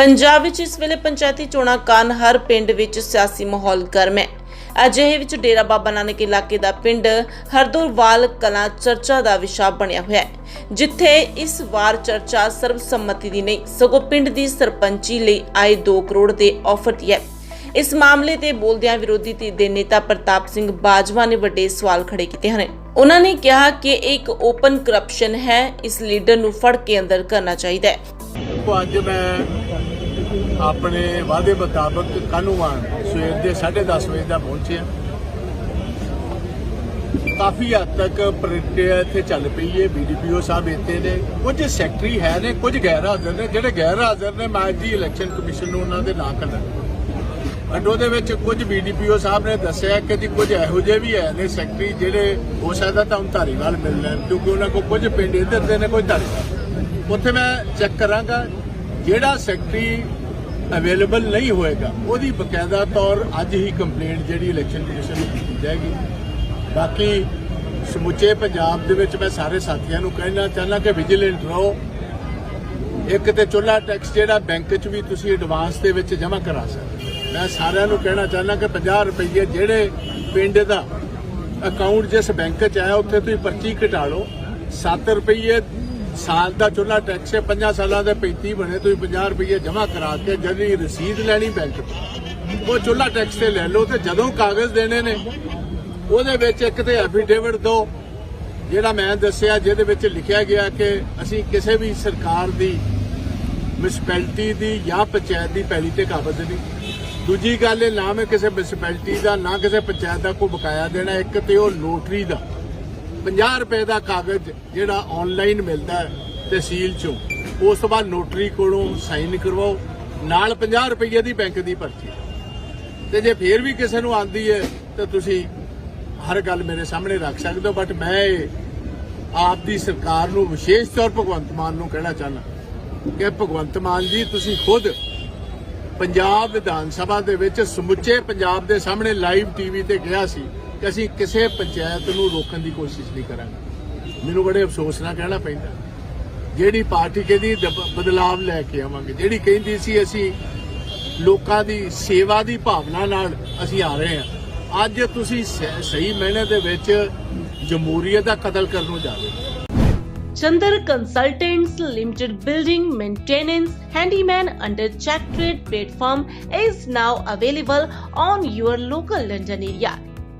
ਪੰਜਾਬ ਵਿੱਚ ਇਸ ਵੇਲੇ ਪੰਚਾਇਤੀ ਚੋਣਾਂ ਕਾਰਨ ਹਰ ਪਿੰਡ ਵਿੱਚ ਸਿਆਸੀ ਮਾਹੌਲ ਗਰਮ ਹੈ। ਅਜਿਹੇ ਵਿੱਚ ਡੇਰਾ ਬਾਬਾ ਨਾਨਕ ਇਲਾਕੇ ਦਾ ਪਿੰਡ ਹਰਦੋਰਵਾਲ ਕਲਾਂ ਚਰਚਾ ਦਾ ਵਿਸ਼ਾ ਬਣਿਆ ਹੋਇਆ ਹੈ, ਜਿੱਥੇ ਇਸ ਵਾਰ ਚਰਚਾ ਸਰਬਸੰਮਤੀ ਦੀ ਨਹੀਂ, ਸਗੋਂ ਪਿੰਡ ਦੀ ਸਰਪੰਚੀ ਲਈ ਆਏ 2 ਕਰੋੜ ਦੇ ਆਫਰ ਦੀ ਹੈ। ਇਸ ਮਾਮਲੇ ਤੇ ਬੋਲਦਿਆਂ ਵਿਰੋਧੀ ਧਿਰ ਦੇ ਨੇਤਾ ਪ੍ਰਤਾਪ ਸਿੰਘ ਬਾਜਵਾ ਨੇ ਵੱਡੇ ਸਵਾਲ ਖੜੇ ਕੀਤੇ ਹਨ। ਉਹਨਾਂ ਨੇ ਕਿਹਾ ਕਿ ਇਹ ਇੱਕ ਓਪਨ ਕਰਪਸ਼ਨ ਹੈ, ਇਸ ਲੀਡਰ ਨੂੰ ਫੜ ਕੇ ਅੰਦਰ ਕਰਨਾ ਚਾਹੀਦਾ ਹੈ। ਅੱਜ ਮੈਂ ਆਪਣੇ ਵਾਅਦੇ ਮੁਤਾਬਕ ਕਾਨੂੰਵਾਨ ਸਵੇਰ ਦੇ 10:30 ਵਜੇ ਦਾ ਪਹੁੰਚਿਆ। ਕਾਫੀ ਹੱਦ ਤੱਕ ਪ੍ਰਕਿਰਿਆ ਇੱਥੇ ਚੱਲ ਪਈ ਹੈ। ਬੀਡੀਪੀਓ ਸਾਹਿਬ ਇੱਥੇ ਨੇ। ਕੁਝ ਸੈਕਟਰੀ ਹੈ ਨੇ, ਕੁਝ ਗੈਰ ਹਾਜ਼ਰ ਨੇ। ਜਿਹੜੇ ਗੈਰ ਹਾਜ਼ਰ ਨੇ, ਮੈਂ ਜੀ ਇਲੈਕਸ਼ਨ ਕਮਿਸ਼ਨ ਨੂੰ ਉਹਨਾਂ ਦੇ ਨਾਂ ਕੱਢਣ ਅੰਡੋ ਦੇ ਵਿੱਚ ਕੁਝ ਬੀਡੀਪੀਓ ਸਾਹਿਬ ਨੇ ਦੱਸਿਆ ਕਿ ਜੀ ਕੁਝ ਇਹੋ ਜਿਹੇ ਵੀ ਹੈ ਨੇ ਸੈਕਟਰੀ ਜਿਹੜੇ ਹੋ ਸਕਦਾ ਤਾਂ ਹੁਣ ਧਾਰੀਵਾਲ ਮਿਲ ਲੈਣ, ਕਿਉਂਕਿ ਉਹਨਾਂ ਕੋਲ ਕੁਝ ਪਿੰਡ ਇੱਧਰ ਦੇ ਨੇ ਕੁਝ ਧਾਰੀਵਾਲ। ਉੱਥੇ ਮੈਂ ਚੈੱਕ ਕਰਾਂਗਾ, ਜਿਹੜਾ ਸੈਕਟਰੀ ਅਵੇਲੇਬਲ ਨਹੀਂ ਹੋਏਗਾ, ਉਹਦੀ ਬਕਾਇਦਾ ਤੌਰ ਅੱਜ ਹੀ ਕੰਪਲੇਂਟ ਜਿਹੜੀ ਇਲੈਕਸ਼ਨ ਕਮਿਸ਼ਨ ਨੂੰ ਕੀਤੀ ਜਾਏਗੀ। ਬਾਕੀ ਸਮੁੱਚੇ ਪੰਜਾਬ ਦੇ ਵਿੱਚ ਮੈਂ ਸਾਰੇ ਸਾਥੀਆਂ ਨੂੰ ਕਹਿਣਾ ਚਾਹੁੰਦਾ ਕਿ ਵਿਜੀਲੈਂਟ ਰਹੋ। ਇੱਕ ਤੇ ਚੁੱਲਾ ਟੈਕਸ ਜਿਹੜਾ ਬੈਂਕ 'ਚ ਵੀ ਤੁਸੀਂ ਐਡਵਾਂਸ ਦੇ ਵਿੱਚ ਜਮ੍ਹਾਂ ਕਰਾ ਸਕਦੇ ਹੋ। ਮੈਂ ਸਾਰਿਆਂ ਨੂੰ ਕਹਿਣਾ ਚਾਹੁੰਦਾ ਕਿ 50 ਰੁਪਏ ਜਿਹੜੇ ਪਿੰਡ ਦਾ ਅਕਾਊਂਟ ਜਿਸ ਬੈਂਕ 'ਚ ਆਇਆ ਉੱਥੇ ਤੁਸੀਂ ਪਰਚੀ ਘਟਾ ਲਓ। 7 ਰੁਪਏ ਸਾਲ ਦਾ ਚੁੱਲਾ ਟੈਕਸ ਹੈ 50 ਸਾਲਾਂ ਦੇ 35 ਬਣੇ, ਤੁਸੀਂ 50 ਰੁਪਏ ਜਮ੍ਹਾਂ ਕਰਾ ਕੇ ਜਿਹੜੀ ਰਸੀਦ ਲੈਣੀ ਬੈਂਕ ਤੋਂ, ਉਹ ਚੁੱਲਾ ਟੈਕਸ ਤੇ ਲੈ ਲਓ ਤੇ ਜਦੋਂ ਕਾਗਜ਼ ਦੇਣੇ ਨੇ, ਉਹਦੇ ਵਿੱਚ ਇੱਕ ਤੇ ਐਫੀਡੇਵਿਟ ਦਿਓ ਜਿਹੜਾ ਮੈਂ ਦੱਸਿਆ, ਜਿਹਦੇ ਵਿੱਚ ਲਿਖਿਆ ਗਿਆ ਕਿ ਅਸੀਂ ਕਿਸੇ ਵੀ ਸਰਕਾਰ ਦੀ ਮਿਊਨਿਸਪੈਲਿਟੀ ਦੀ ਜਾਂ ਪੰਚਾਇਤ ਦੀ ਪਹਿਲੀ ਤੇ ਕਾਬਜ਼ ਨਹੀਂ ਦੂਜੀ ਗੱਲ ਇਹ ਨਾ ਮੈਂ ਕਿਸੇ ਮਿਊਨਿਸਪੈਲਿਟੀ ਦਾ, ਨਾ ਕਿਸੇ ਪੰਚਾਇਤ ਦਾ ਕੋਈ ਬਕਾਇਆ ਦੇਣਾ, ਇੱਕ ਤੇ ਉਹ ਲੋਟਰੀ ਦਾ। 50 ਰੁਪਏ ਦਾ ਕਾਗਜ਼ ਜਿਹੜਾ ਆਨਲਾਈਨ ਮਿਲਦਾ ਹੈ ਤਹਿਸੀਲ ਚੋਂ, ਉਸ ਤੋਂ ਬਾਅਦ ਨੋਟਰੀ ਕੋਲੋਂ ਸਾਈਨ ਕਰਵਾਓ, ਨਾਲ 50 ਰੁਪਏ ਦੀ ਬੈਂਕ ਦੀ ਪਰਚੀ ਤੇ ਜੇ ਫੇਰ ਵੀ ਕਿਸੇ ਨੂੰ ਆਂਦੀ ਹੈ, ਤਾਂ ਤੁਸੀਂ ਹਰ ਗੱਲ ਮੇਰੇ ਸਾਹਮਣੇ ਰੱਖ ਸਕਦੇ ਹੋ ਬਟ ਮੈਂ ਆਪ ਦੀ ਸਰਕਾਰ ਨੂੰ ਵਿਸ਼ੇਸ਼ ਤੌਰ ਭਗਵੰਤ ਮਾਨ ਨੂੰ ਕਹਿਣਾ ਚਾਹੁੰਦਾ ਕਿ ਭਗਵੰਤ ਮਾਨ ਜੀ, ਤੁਸੀਂ ਖੁਦ ਪੰਜਾਬ ਵਿਧਾਨ ਸਭਾ ਦੇ ਵਿੱਚ ਸਮੁੱਚੇ ਪੰਜਾਬ ਦੇ ਸਾਹਮਣੇ ਲਾਈਵ ਟੀਵੀ ਤੇ ਗਿਆ ਸੀ। ਕਿ ਅਸੀਂ ਕਿਸੇ ਪੰਚਾਇਤ ਨੂੰ ਰੋਕਣ ਦੀ ਕੋਸ਼ਿਸ਼ ਨਹੀਂ ਕਰਾਂਗੇ। ਮੈਨੂੰ ਬੜੇ ਅਫਸੋਸ ਨਾਲ ਕਹਿਣਾ ਪੈਂਦਾ। ਜਿਹੜੀ ਪਾਰਟੀ ਕਹਿੰਦੀ ਬਦਲਾਵ ਲੈ ਕੇ ਆਵਾਂਗੇ। ਜਿਹੜੀ ਕਹਿੰਦੀ ਸੀ, ਅਸੀਂ ਲੋਕਾਂ ਦੀ ਸੇਵਾ ਦੀ ਭਾਵਨਾ ਨਾਲ ਅਸੀਂ ਆ ਰਹੇ ਹਾਂ। ਅੱਜ ਤੁਸੀਂ ਸਹੀ ਮੈਨੇ ਦੇ ਵਿੱਚ ਜਮਹੂਰੀਅਤ ਦਾ ਕਤਲ ਕਰਨ ਨੂੰ ਜਾ ਰਹੇ ਹੋ। Chandar Consultants Limited building maintenance handyman under check trade platform is now available on your local London area.